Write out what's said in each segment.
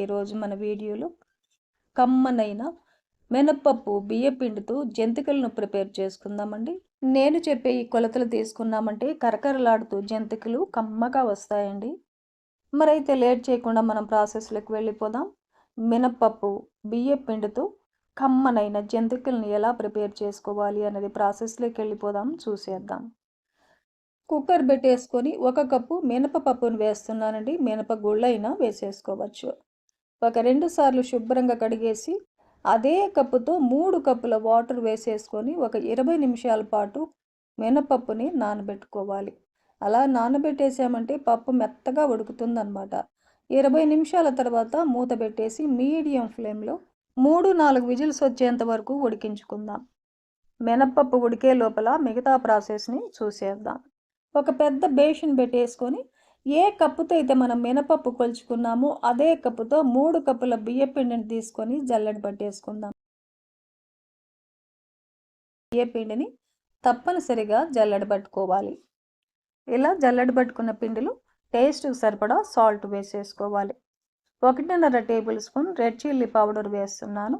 ఈరోజు మన వీడియోలో కమ్మనైన మినప్పప్పు బియ్యపిండితో జంతికలను ప్రిపేర్ చేసుకుందామండి. నేను చెప్పే ఈ కొలతలు తీసుకున్నామంటే కరకరలాడుతూ జంతికలు కమ్మగా వస్తాయండి. మరైతే లేట్ చేయకుండా మనం ప్రాసెస్లోకి వెళ్ళిపోదాం. మినప్పప్పు బియ్యపిండితో కమ్మనైన జంతికలను ఎలా ప్రిపేర్ చేసుకోవాలి అనేది ప్రాసెస్లోకి వెళ్ళిపోదాం చూసేద్దాం. కుక్కర్ పెట్టేసుకొని ఒక కప్పు మినపపప్పును వేస్తున్నానండి. మినప గుళ్ళైనా వేసేసుకోవచ్చు. ఒక రెండు సార్లు శుభ్రంగా కడిగేసి అదే కప్పుతో మూడు కప్పుల వాటర్ వేసేసుకొని ఒక ఇరవై నిమిషాల పాటు మినపప్పుని నానబెట్టుకోవాలి. అలా నానబెట్టేసామంటే పప్పు మెత్తగా ఉడుకుతుందన్నమాట. ఇరవై నిమిషాల తర్వాత మూత పెట్టేసి మీడియం ఫ్లేమ్లో మూడు నాలుగు విజిల్స్ వచ్చేంత వరకు ఉడికించుకుందాం. మినపప్పు ఉడికే లోపల మిగతా ప్రాసెస్ని చూసేద్దాం. ఒక పెద్ద బేషన్ పెట్టేసుకొని ఏ కప్పుతో అయితే మనం మినపప్పు కొలుచుకున్నామో అదే కప్పుతో మూడు కప్పుల బియ్య పిండిని తీసుకొని జల్లడి పట్టేసుకుందాం. బియ్య పిండిని తప్పనిసరిగా జల్లడి పట్టుకోవాలి. ఇలా జల్లడి పట్టుకున్న పిండిలో టేస్ట్ సరిపడా సాల్ట్ వేసేసుకోవాలి. ఒకటిన్నర tablespoon red chilli powder వేస్తున్నాను.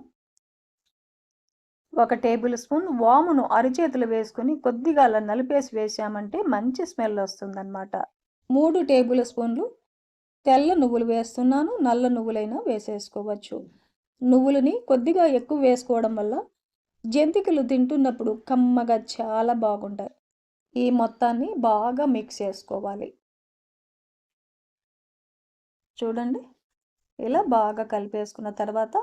ఒక టేబుల్ స్పూన్ వామును అరిచేతులు వేసుకుని కొద్దిగా అలా నలిపేసి వేసామంటే మంచి స్మెల్ వస్తుందన్నమాట. మూడు టేబుల్ స్పూన్లు తెల్ల నువ్వులు వేస్తున్నాను. నల్ల నువ్వులైనా వేసేసుకోవచ్చు. నువ్వులని కొద్దిగా ఎక్కువ వేసుకోవడం వల్ల జంతికలు తింటున్నప్పుడు కమ్మగా చాలా బాగుంటాయి. ఈ మొత్తాన్ని బాగా మిక్స్ చేసుకోవాలి. చూడండి. ఇలా బాగా కలిపేసుకున్న తర్వాత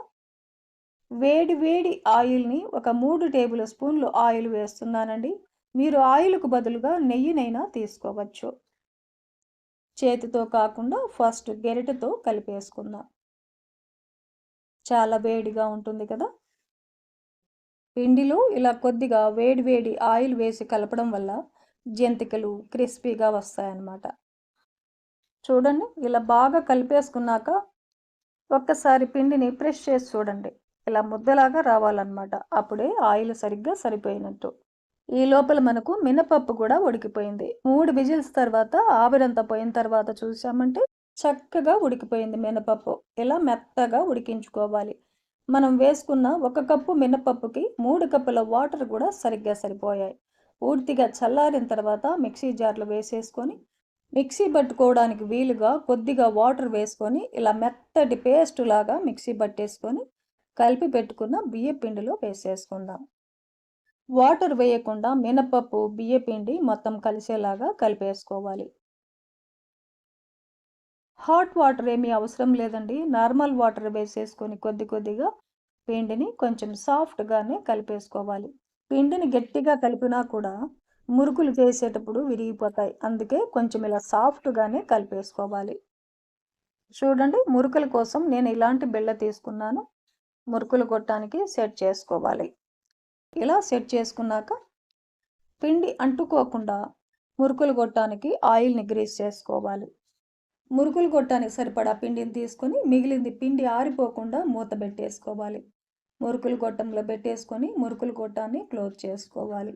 వేడి వేడి ఆయిల్ని ఒక మూడు టేబుల్ స్పూన్లు ఆయిల్ వేస్తున్నానండి. మీరు ఆయిల్కు బదులుగా నెయ్యినైనా తీసుకోవచ్చు. చేతితో కాకుండా ఫస్ట్ గెరిటతో కలిపేసుకుందాం. చాలా వేడిగా ఉంటుంది కదా? పిండిలో ఇలా కొద్దిగా వేడి వేడి ఆయిల్ వేసి కలపడం వల్ల జంతికలు క్రిస్పీగా వస్తాయన్నమాట. చూడండి ఇలా బాగా కలిపేసుకున్నాక ఒక్కసారి పిండిని ప్రెస్ చేసి చూడండి. ఇలా ముద్దలాగా రావాలన్నమాట. అప్పుడే ఆయిల్ సరిగ్గా సరిపోయినట్టు. ఈ లోపల మనకు మినపప్పు కూడా ఉడికిపోయింది. మూడు విజిల్స్ తర్వాత ఆవిరంతా పోయిన తర్వాత చూసామంటే చక్కగా ఉడికిపోయింది మినపప్పు. ఇలా మెత్తగా ఉడికించుకోవాలి. మనం వేసుకున్న ఒక కప్పు మినపప్పుకి మూడు కప్పుల వాటర్ కూడా సరిగ్గా సరిపోయాయి. పూర్తిగా చల్లారిన తర్వాత మిక్సీ జార్లో వేసేసుకొని మిక్సీ పట్టుకోవడానికి వీలుగా కొద్దిగా వాటర్ వేసుకొని ఇలా మెత్తటి పేస్ట్ లాగా మిక్సీ పట్టేసుకొని కలిపి పెట్టుకున్న బియ్య పిండిలో వేసేసుకుందాం. వాటర్ వేయకుండా మినపప్పు బియ్యపిండి మొత్తం కలిసేలాగా కలిపేసుకోవాలి. హాట్ వాటర్ ఏమీ అవసరం లేదండి. నార్మల్ వాటర్ వేసేసుకొని కొద్ది కొద్దిగా పిండిని కొంచెం సాఫ్ట్గానే కలిపేసుకోవాలి. పిండిని గట్టిగా కలిపినా కూడా మురుకులు చేసేటప్పుడు విరిగిపోతాయి. అందుకే కొంచెం ఇలా సాఫ్ట్గానే కలిపేసుకోవాలి. చూడండి మురుకుల కోసం నేను ఇలాంటి బిళ్ళ తీసుకున్నాను. మురుకులు కొట్టడానికి సెట్ చేసుకోవాలి. ఇలా సెట్ చేసుకున్నాక పిండి అంటుకోకుండా మురుకులు కొట్టడానికి ఆయిల్ని గ్రీస్ చేసుకోవాలి. మురుకులు కొట్టడానికి సరిపడా పిండిని తీసుకొని మిగిలింది పిండి ఆరిపోకుండా మూత పెట్టేసుకోవాలి. మురుకులు గొట్టంలో పెట్టేసుకొని మురుకులు గొట్టాన్ని క్లోజ్ చేసుకోవాలి.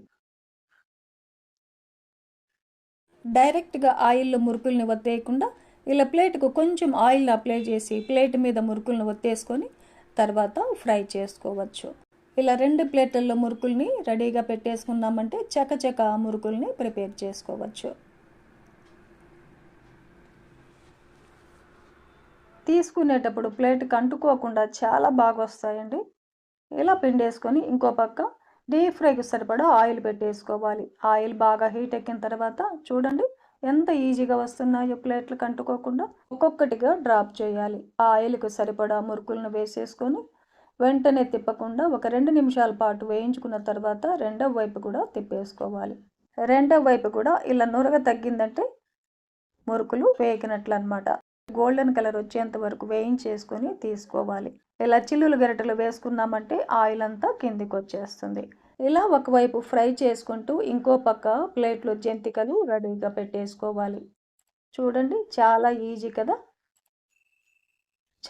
డైరెక్ట్గా ఆయిల్లో మురుకుల్ని వత్తేయకుండా ఇలా ప్లేట్కు కొంచెం ఆయిల్ అప్లై చేసి ప్లేట్ మీద మురుకులను వత్తేసుకొని తర్వాత ఫ్రై చేసుకోవచ్చు. ఇలా రెండు ప్లేట్లలో మురుకుల్ని రెడీగా పెట్టేసుకున్నామంటే చకచక మురుకుల్ని ప్రిపేర్ చేసుకోవచ్చు. తీసుకునేటప్పుడు ప్లేట్కి అంటుకోకుండా చాలా బాగా వస్తాయండి ఇలా పిండేసుకొని ఇంకో పక్క డీప్ ఫ్రైకి సరిపడా ఆయిల్ పెట్టేసుకోవాలి. ఆయిల్ బాగా హీట్ ఎక్కిన తర్వాత చూడండి ఎంత ఈజీగా వస్తున్నాయో ప్లేట్లు కంటుకోకుండా ఒక్కొక్కటిగా డ్రాప్ చేయాలి. ఆయిల్కు ఆయిల్కి సరిపడా మురుకులను వేసేసుకొని వెంటనే తిప్పకుండా ఒక రెండు నిమిషాల పాటు వేయించుకున్న తర్వాత రెండవ వైపు కూడా తిప్పేసుకోవాలి. రెండవ వైపు కూడా ఇలా నురగ తగ్గిందంటే మురుకులు వేగినట్లు అనమాట గోల్డెన్ కలర్ వచ్చేంత వరకు వేయించేసుకొని తీసుకోవాలి. ఇలా చిల్లులు గరిటెలు వేసుకున్నామంటే ఆయిల్ అంతా కిందికి వచ్చేస్తుంది. ఇలా ఒకవైపు ఫ్రై చేసుకుంటూ ఇంకో పక్క ప్లేట్లో జంతికలు రెడీగా పెట్టేసుకోవాలి. చూడండి చాలా ఈజీ కదా?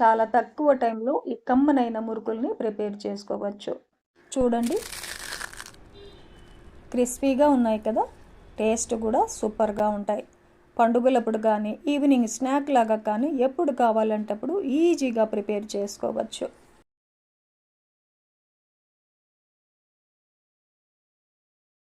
చాలా తక్కువ టైంలో ఈ కమ్మనైన మురుకుల్ని ప్రిపేర్ చేసుకోవచ్చు. చూడండి. క్రిస్పీగా ఉన్నాయి కదా. టేస్ట్ కూడా సూపర్గా ఉంటాయి. పండుగలప్పుడు కానీ ఈవినింగ్ స్నాక్ లాగా కానీ ఎప్పుడు కావాలంటప్పుడు ఈజీగా ప్రిపేర్ చేసుకోవచ్చు.